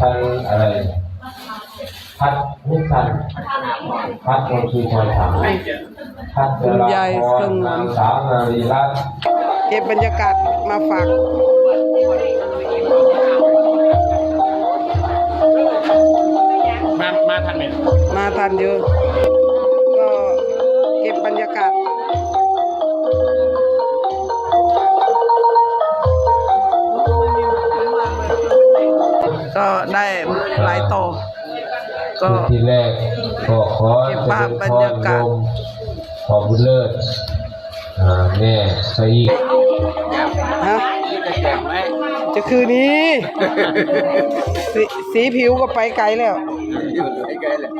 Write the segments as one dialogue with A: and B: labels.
A: พันอะไร พัดนิสันพัดโมชีชอยถามพัดเจริญ
B: ยาย
A: พ
B: ส
A: รง
B: วน
A: นางสาวนารีรัตน์
B: เก็บบรรยากาศมาฝาก
C: มา มาทันไหม
B: มาทันเยอะก็เก็บบรรยากาศ ก็ได้หลายต่อก็
A: ที่แรกก็ขอ
B: เก็บ
A: เจ
B: ภา
A: ริ
B: พ
A: ญ
B: บร
A: พ
B: รยารกาศ
A: โยมขอบุญเลิศอ่าแม่สยี
B: ฮะ
C: จะแจกไหม
B: จะคืนนี้สีสีผิวก็ไปไกลแล้ว
C: อยู่ใกล้ๆเลย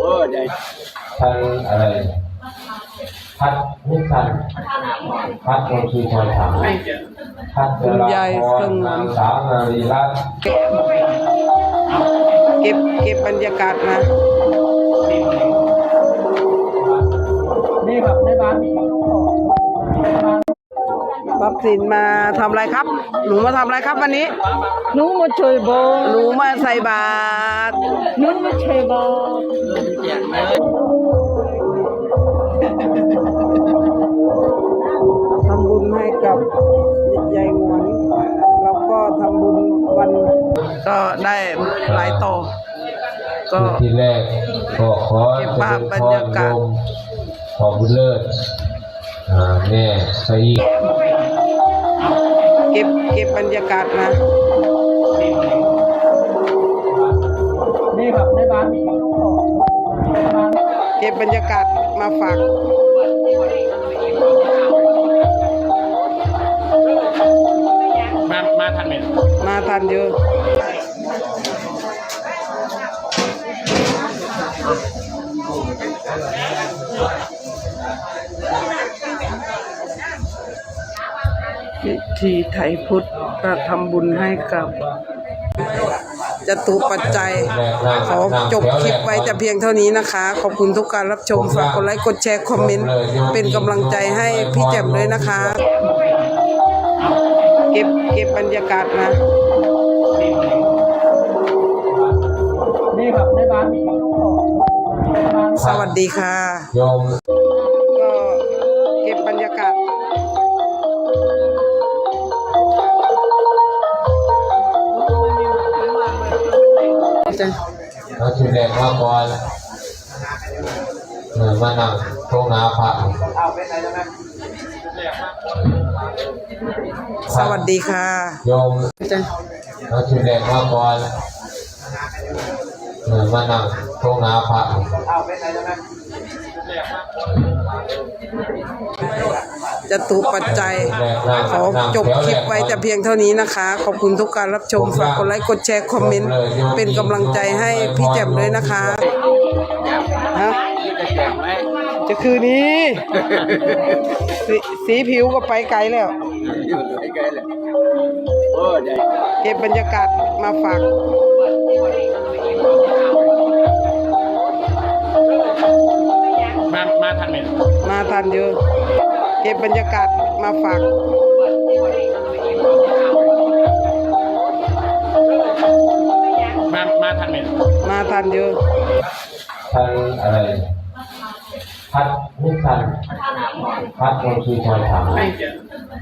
C: โอ้ใหญ่
A: พันอะไร พัดนิสันพัดโมชีชอยถามพัดเจริญ
B: ยาย
A: พ
B: ส
A: รง
B: วน
A: นางสาวนารีรัตน์
B: เก็บเก็บเก็บบรรยากาศมา
C: นี่ครับในบ้านมี
B: บับสินมาทำอะไรครับ หนูมาทำอะไรครับวันนี้
D: หนูมาช่วยบอก
B: หนูมาใส่บาตร
D: หนูมาช่วยบอ
B: ให้กับยายหวนแล้วก็ทำบุญวันก็ได้หลายต่อก็
A: ที่แรกก็ขอ
B: เก็บ
A: เจ
B: ภา
A: ริ
B: พ
A: ญ
B: บร
A: พ
B: ร
A: ร
B: ยากาศ
A: โยมขอบุญเลิศอ่าแม่สยี
B: เก็บเก็บบรรยากาศมา
C: นี่ครับในบ้านมี
B: เก็บบรรยากาศมาฝาก
C: ไหม
B: มาทันเยอะพิธีไทยพุทธก็ทำบุญให้กับจตุปัจจัย ขอจบคลิปไว้แต่เพียงเท่านี้นะคะ ขอบคุณทุกการรับชม ฝากกดไลค์ กดแชร์ คอมเมนต์ เป็นกำลังใจให้พี่แจ่มด้วยนะคะ เก็บเก็บบรรยากาศมา
C: นี่ครับในบ้านมี
B: สวัสดีค่ะ
A: โยม
B: ก็เก็บบรรยากาศ
A: แล้วชุดแรกมาก่อน เออมานั่งตรงหน้าพระ
B: สวัสดีค่ะ
A: โยมแล้วชุดแรกมาก่อนเออมานั่งตรงหน้าพระ
B: จตุปัจจัย ขอจบคลิปไว้แต่เพียงเท่านี้นะคะ ขอบคุณทุกการรับชม ฝากกดไลค์ กดแชร์ คอมเมนต์ เป็นกำลังใจให้พี่แจ่มด้วยนะคะฮะ
C: จะแจกไหม
B: จะคืนนี้สีสีผิวก็ไปไกลแล้ว
C: อยู่ใกล้ๆเลยโอ้ใหญ่
B: เก็บบรรยากาศมาฝาก
C: มามาทันไหม
B: มาทันเยอะเก็บบรรยากาศมาฝาก
C: มามาทันไหม
B: มาทันเยอะ
A: พันอะไร พัดนิสันพัดโมชีชอยถาม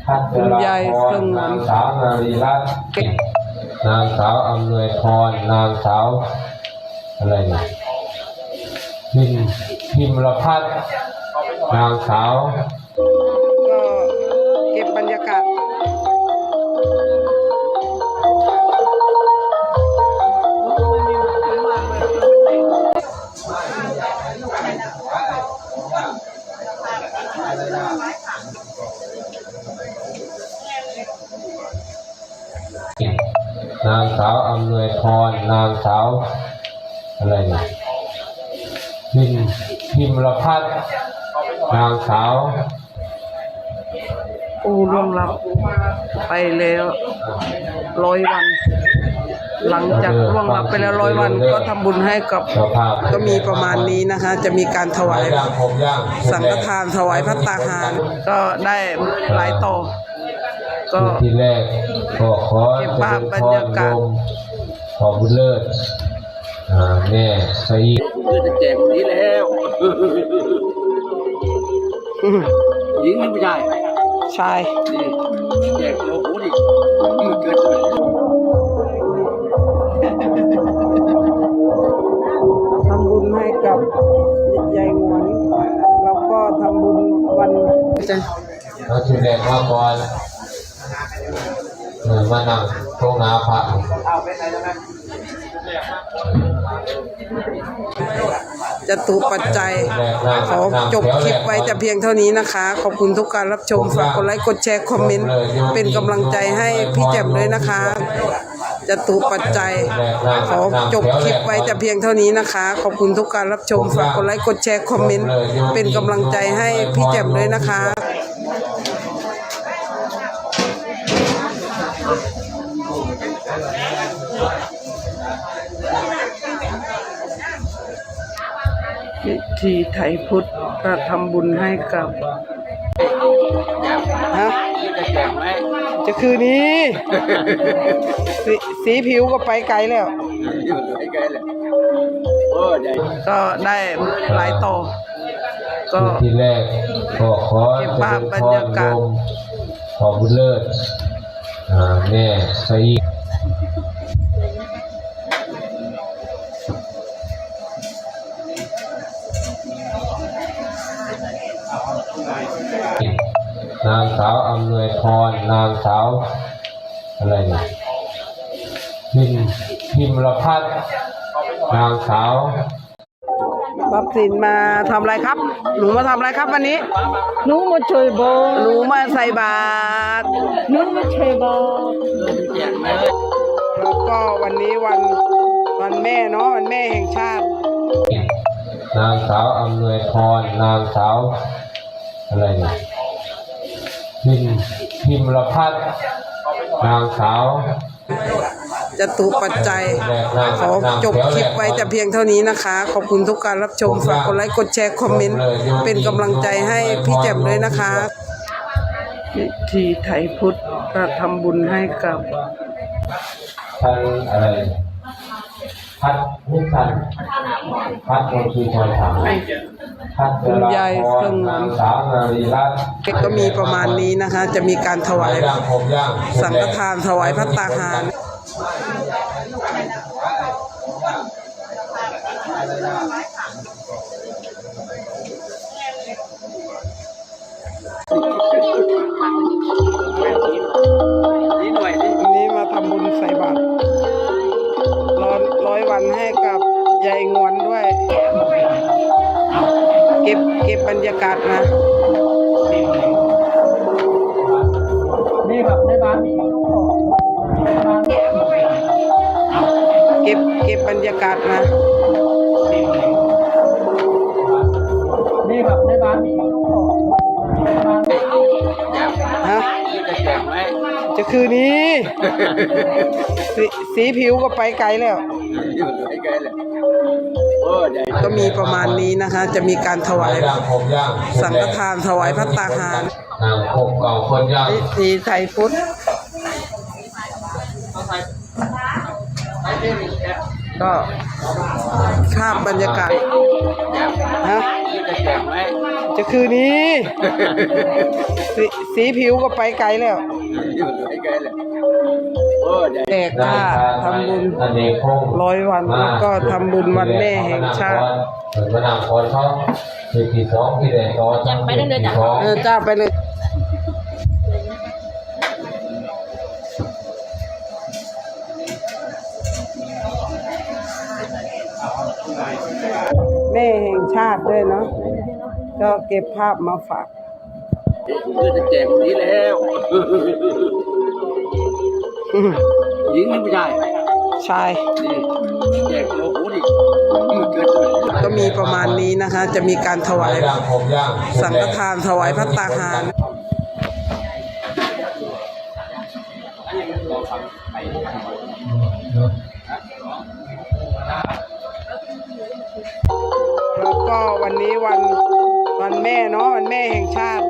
A: พัดเจริญ
B: ยาย
A: พ
B: ส
A: รง
B: วน
A: นางสาวนารีรัตน์นางสาวอำนวยพรนางสาวอะไรเนี่ยพิมพิมรพัฒน์นางสาว นางสาวอำนวยพร นางสาวอะไรเนี่ยพิมพิมรพัฒน์นางสาว
B: โอ้ล่วงลับไปแล้วร้อยวัน หลังจากล่วงลับไปแล้วร้อยวันก็ทำบุญให้กับ
A: เจ้าภาพ
B: ก็มีประมาณนี้นะคะ จะมีการถวาย
A: ย่างผมย่าง
B: สังฆทานถวายพัตตาหาร ก็ได้หลายต่อ
A: ท
B: ก็
A: ที่แรกก็ขอ
B: เก็บภาพบรรยากาศ
A: โมขอบุญเลิศอ่าแม่สอี
C: คือจะแจกคนนี้แล้ว
B: อืม
C: หญิงนี่ไม่ได้
B: ชาย
C: นี่แจกโอ้โหดิเกิดเลย
B: ทำบุญให้กับยายหวนแล้วก็ทำบุญวันจะ
A: แล้วที่แรกมาก่อนเออมานั่งตรงหน้าพระ
B: จะตุปัจจัย ขอจบคลิปไว้แต่เพียงเท่านี้นะคะ ขอบคุณทุกการรับชม ฝากกดไลค์ กดแชร์ คอมเมนต์ เป็นกำลังใจให้พี่แจ่มด้วยนะคะ จะตุปัจจัย ขอจบคลิปไว้แต่เพียงเท่านี้นะคะ ขอบคุณทุกการรับชม ฝากกดไลค์ กดแชร์ คอมเมนต์ เป็นกำลังใจให้พี่แจ่มด้วยนะคะพิธีไทยพุทธก็ทำบุญให้กับฮะ
C: จะแจกไหม
B: จะคืนนี้สสีผิวก็ไปไกลแล้ว
C: อยู่ไกลเลยโอ้ใหญ่
B: ก็ได้หลายต่อก็
A: ที่แรกก็ขอ
B: เก็บภาพบรรยากาศ
A: โมขอบุญเลิศอ่าแม่สอี นางสาวอำนวยพร นางสาวอะไรเนี่ยพิมพิมรพัฒน์นางสาว
B: รับสินมาทำอะไรครับ หนูมาทำอะไรครับวันนี้
D: หนูมาช่วยบอ
B: หนูมาใส่บาตร
D: หนูมาช่วยบอ
C: แจกไหม
B: แล้วก็วันนี้วันวันแม่เนาะวันแม่แห่งชาติ
A: นางสาวอำนวยพร นางสาวอะไรเนี่ย พิมพิมรพัฒน์นางสาว
B: จะตุปัจจัย ขอจบคลิปไว้แต่เพียงเท่านี้นะคะ ขอบคุณทุกการรับชม ฝากกดไลค์ กดแชร์ คอมเมนต์ เป็นกำลังใจให้พี่แจ่มด้วยนะคะพิธีไทยพุทธก็ทำบุญให้กับ
A: ท่านอะไรพัดนิสันพัดคนคือคนถาม พัด
B: คุณยายสงวน
A: นางสาวนารีรัตน์
B: ก็มีประมาณนี้นะคะ จะมีการถวาย
A: ย่างผมย่าง
B: สังฆทานถวายพระตาหาร
C: นี่หน่อยนี่
B: วันนี้มาทำบุญใส่บาตรร้อยร้อยวันให้กับยายงวนด้วยเก็บเก็บบรรยากาศนะ
D: นี่ครับในบ้านมีลูกของในบ้าน
B: เก็บเก็บบรรยากาศนะ
C: จกไหม
B: จะคืนนี้สสีผิวก็ไปไกลแล้ว
C: อยู่ไกลเลยโอ้ใหญ่
B: ก็มีประมาณนี้นะคะ จะมีการถวาย
A: ย่างผมย่าง
B: สังฆทานถวายพระตาหาร
A: นางพบเก่าคนย่าง
B: พิธีไทยพุทธก็ภาพบรรยากาศฮะ
C: จะ แจกไหม
B: จะคืนนี้สสีผิวก็ไปไกลแล้ว
C: อยู่ไกลเลยโอ้ใหญ่
B: แจก
A: ได้
B: ค่า
A: ทาน
B: ทำบุญ
A: อเนกพงศ์
B: ร้อยวันแล้วก็ทำบุญวันแม่แห่งชาติ
A: เหมือนมานางพรเขาคือที่สองที่แดงต่อจังไปเรื่อยๆจ้ะ
B: เออจ้าไปเลย แม่แห่งชาติด้วยเนาะก็เก็บภาพมาฝาก
C: คือจะแจกคนนี้แล้ว
B: อืม
C: หญิงนี่ไม่ได้
B: ชาย
C: นี่แจกโอ้โหดิเกิดเลย
B: ก็มีประมาณนี้นะคะ จะมีการถวาย
A: ย่างผมย่าง
B: สังฆทานถวายพระตาหารแล้ว ก็วันนี้วันวันแม่เนาะวันแม่แห่งชาติ